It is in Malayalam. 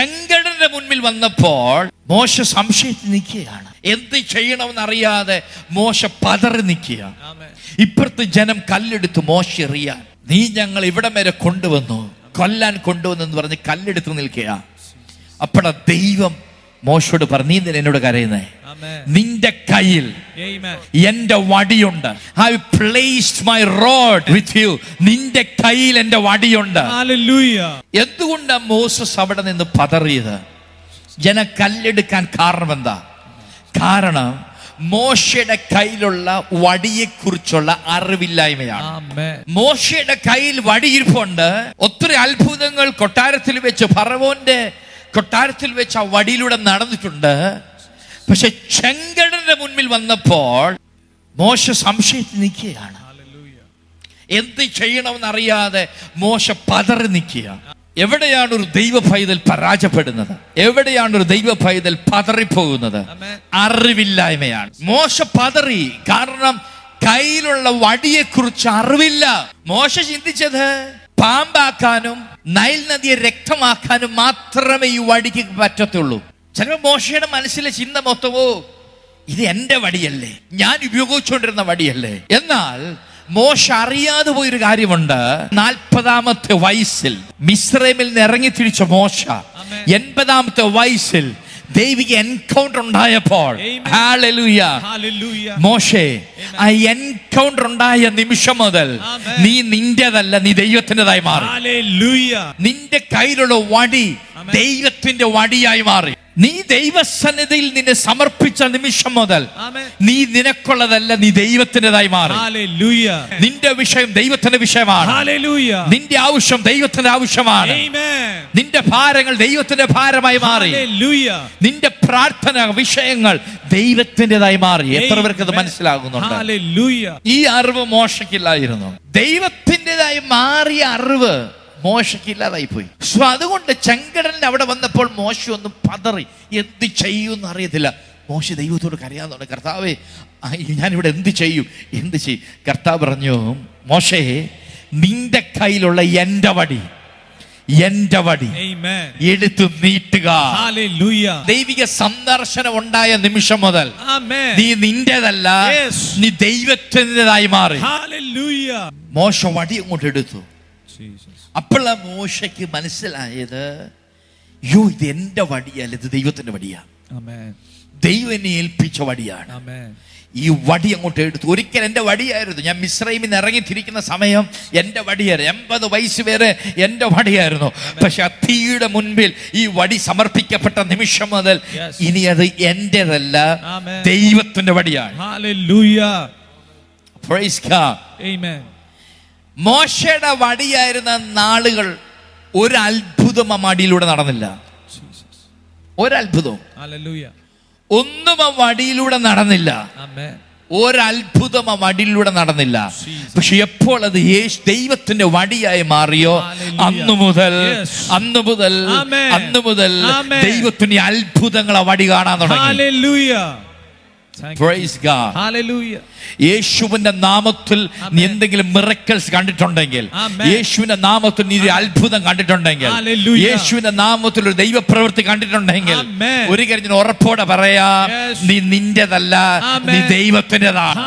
ചെങ്കടലിന്റെ മുൻപിൽ വന്നപ്പോൾ മോശ സംശയത്തിൽ നിൽക്കുകയാണ്. എന്ത് ചെയ്യണമെന്നറിയാതെ മോശ പതറി നിൽക്കുകയാണ്. ഇപ്പുറത്തെ ഇപ്പുറത്ത് ജനം കല്ലെടുത്ത് മോശ എറിയാൻ. നീ ഞങ്ങൾ ഇവിടം വരെ കൊണ്ടുവന്നു. കൊല്ലാൻ കൊണ്ടുവന്നു എന്ന് പറഞ്ഞ് കല്ലെടുത്ത് നിൽക്കുക അപ്പട ദൈവം മോശയോട് പറഞ്ഞു നീ എന്നോട് കരയുന്നേ? നിന്റെ കയ്യിൽ. എന്റെ വടിയുണ്ട്. I placed my rod with you നിന്റെ കയ്യിൽ എന്റെ വടിയുണ്ട്. എന്തുകൊണ്ട് മോസസ് അവിടെ നിന്ന് പതറിയത്? ജന കല്ലെടുക്കാൻ കാരണം എന്താ? കാരണം മോശയുടെ കയ്യിലുള്ള വടിയെക്കുറിച്ചുള്ള അറിവില്ലായ്മയാണ്. മോശയുടെ കയ്യിൽ വടിയിരിപ്പുണ്ട്. ഒത്തിരി അത്ഭുതങ്ങൾ കൊട്ടാരത്തിൽ വെച്ച് ഫറവോന്റെ കൊട്ടാരത്തിൽ വെച്ച് ആ വടിയിലൂടെ നടന്നിട്ടുണ്ട്. പക്ഷെ ചെങ്കടന്റെ മുൻപിൽ വന്നപ്പോൾ മോശ സംശയത്തിൽ നിൽക്കുകയാണ്. എന്ത് ചെയ്യണമെന്ന് അറിയാതെ മോശ പതറി നിൽക്കുക എവിടെയാണ് ഒരു ദൈവ പൈതൽ പരാജയപ്പെടുന്നത്? എവിടെയാണ് ഒരു ദൈവ പൈതൽ പതറിപ്പോകുന്നത്. അറിവില്ലായ്മയാണ്. മോശ പതറി. കാരണം കയ്യിലുള്ള വടിയെക്കുറിച്ച് അറിവില്ല. മോശ ചിന്തിച്ചത് പാമ്പാക്കാനും നൈൽ നദിയെ രക്തമാക്കാനും മാത്രമേ ഈ വടിക്ക് പറ്റത്തുള്ളൂ. ചിലപ്പോൾ മോശയുടെ മനസ്സിലെ ചിന്ത മൊത്തമോ ഇത് എന്റെ വടിയല്ലേ ഞാൻ ഉപയോഗിച്ചുകൊണ്ടിരുന്ന വടിയല്ലേ. എന്നാൽ മോശ അറിയാതെ പോയൊരു കാര്യമുണ്ട്. നാൽപ്പതാമത്തെ വയസ്സിൽ മിശ്രമിൽ നിന്ന് ഇറങ്ങി തിരിച്ച മോശ. എൺപതാമത്തെ വയസ്സിൽ ദൈവിക എൻകൗണ്ടർ ഉണ്ടായപ്പോൾ. മോശേ ആ എൻകൗണ്ടർ ഉണ്ടായ നിമിഷം മുതൽ. നീ നിന്റേതല്ല നീ ദൈവത്തിന്റെതായി മാറി Hallelujah. നിന്റെ കയ്യിലുള്ള വടി. ദൈവത്തിന്റെ വടിയായി മാറി നീ ദൈവസന്നിധിയിൽ നിന്നെ സമർപ്പിച്ച നിമിഷം മുതൽ നീ നിനക്കുള്ളതല്ല നീ ദൈവത്തിന്റെതായി മാറി. നിന്റെ വിഷയം ദൈവത്തിന്റെ വിഷയമാണ്. നിന്റെ ആവശ്യം ദൈവത്തിന്റെ ആവശ്യമാണ്. നിന്റെ ഭാരങ്ങൾ ദൈവത്തിന്റെ ഭാരമായി മാറി. നിന്റെ പ്രാർത്ഥന വിഷയങ്ങൾ ദൈവത്തിന്റെതായി മാറി എത്ര പേർക്ക് അത്. മനസ്സിലാകുന്നുണ്ട്. ഈ അറിവ് മോശക്കില്ലായിരുന്നു ദൈവത്തിന്റെതായി മാറിയ അറിവ് മോശക്കില്ലാതായി പോയി സോ അതുകൊണ്ട് ചെങ്കടലിന് അവിടെ വന്നപ്പോൾ മോശ ഒന്ന് പതറി. എന്ത് ചെയ്യൂന്ന് അറിയത്തില്ല. മോശ ദൈവത്തോട് കരയാന്നുണ്ട്. കർത്താവേ ഞാനിവിടെ എന്ത് ചെയ്യും? എന്ത് ചെയ്യും കർത്താവ് പറഞ്ഞു മോശേ നിന്റെ കയ്യിലുള്ള എന്റെ വടി എന്റെ വടി എടുത്തു നീട്ടുക. Hallelujah. ദൈവിക സന്ദർശനം ഉണ്ടായ നിമിഷം മുതൽ. നീ നിന്റേതല്ല നീ ദൈവത്തിന്റെതായി മാറി. Hallelujah. മോശ വടി അങ്ങോട്ട് എടുത്തു. അപ്പോഴാ മോശയ്ക്ക് മനസ്സിലായത് യോ ഇത് എന്റെ വടിയല്ല ഇത് ദൈവത്തിന്റെ വടിയാണ്. ദൈവം എന്നെ ഏൽപ്പിച്ച വടിയാണ്. ഈ വടി അങ്ങോട്ട് എടുത്തു. ഒരിക്കൽ എന്റെ വടിയായിരുന്നു. ഞാൻ മിശ്രൈമിൽ നിന്ന് ഇറങ്ങിത്തിരിക്കുന്ന സമയം എന്റെ വടിയായിരുന്നു. എൺപത് വയസ്സ് വരെ എന്റെ വടിയായിരുന്നു. പക്ഷെ അത്തിയുടെ തീയുടെ മുൻപിൽ ഈ വടി സമർപ്പിക്കപ്പെട്ട നിമിഷം മുതൽ ഇനി അത് എന്റെതല്ല ദൈവത്തിന്റെ ദൈവത്തിന്റെ വടിയാണ് മോശയുടെ വടിയായിരുന്ന നാളുകൾ ഒരു അത്ഭുതം ആ മടിയിലൂടെ നടന്നില്ല. ഒരത്ഭുതവും. ഒന്നും ആ വടിയിലൂടെ നടന്നില്ല. ഒരത്ഭുതം ആ വടിയിലൂടെ നടന്നില്ല. പക്ഷെ എപ്പോൾ അത് യേശു ദൈവത്തിന്റെ വടിയായി മാറിയോ. അന്നു മുതൽ. അന്നു മുതൽ. അന്നു മുതൽ. ദൈവത്തിന്റെ അത്ഭുതങ്ങൾ ആ വടി കാണാൻ തുടങ്ങി യേശുവിന്റെ നാമത്തിൽ നീ എന്തെങ്കിലും മിറക്കൽസ് കണ്ടിട്ടുണ്ടെങ്കിൽ. യേശുവിന്റെ നാമത്തിൽ നീ ഒരു അത്ഭുതം കണ്ടിട്ടുണ്ടെങ്കിൽ. യേശുവിന്റെ നാമത്തിൽ ഒരു ദൈവപ്രവൃത്തി കണ്ടിട്ടുണ്ടെങ്കിൽ. ഒരു കാര്യം ഞാൻ ഉറപ്പോടെ പറയാ. നീ നിന്റേതല്ല നീ ദൈവത്തിന്റെതാണ്.